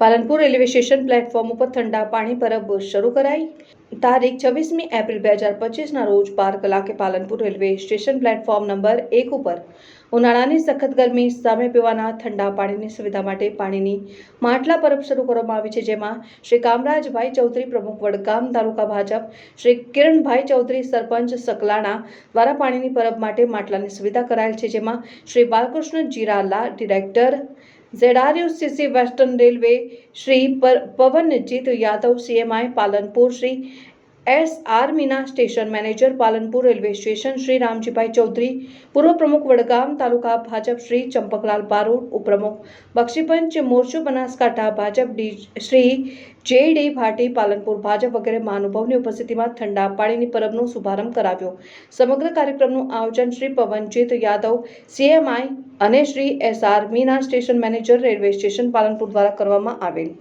Palanpur railway station platform ઉપર ઠંડા પાણી પરબ શરૂ કરાઈ. તારીખ છવ્વીસમી એપ્રિલ બે હજાર પચીસના રોજ બાર કલાકે Palanpur railway station platform number એક ઉપર ઉનાળાની સખત ગરમી સામે પીવાના ઠંડા પાણીની સુવિધા માટે પાણીની માટલા પરબ શરૂ કરવામાં આવી છે, જેમાં શ્રી કામરાજભાઈ ચૌધરી પ્રમુખ વડગામ તાલુકા ભાજપ, શ્રી કિરણભાઈ ચૌધરી સરપંચ સકલાણા દ્વારા પાણીની પરબ માટે માટલાની સુવિધા કરાયેલ છે, જેમાં Shri Balkrishna Jirala, director ZRUCC western railway Shri Pavanjit Yadav CMI Palanpur Shri S R Meena station manager Palanpur railway station Shri Ramjibhai Chaudhary, પૂર્વ પ્રમુખ વડગામ તાલુકા ભાજપ શ્રી ચંપકલાલ બારોટ, ઉપપ્રમુખ બક્ષીપંચ મોરચો બનાસકાંઠા ભાજપ ડી શ્રી જે ડી ભાટી, પાલનપુર ભાજપ વગેરે મહાનુભાવની ઉપસ્થિતિમાં ઠંડા પાણીની પરબનો શુભારંભ કરાવ્યો. સમગ્ર કાર્યક્રમનું આયોજન શ્રી પવનજીત યાદવ, સીએમઆઈ અને Shri S R Meena station manager railway station Palanpur દ્વારા કરવામાં આવેલ.